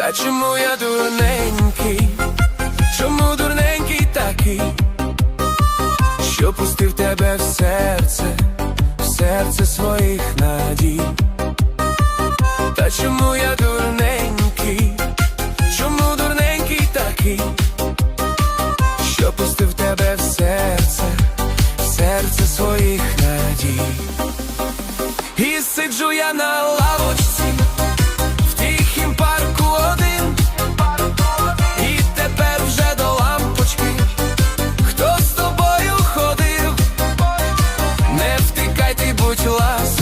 Та чому я дурненький, чому дурненький такий, що пустив тебе в серце, в серце своїх надій, та чому я дурненький, чому дурненький такий, що пустив тебе в серце, в серце своїх надій, і сиджу я на лавочці будь ласка.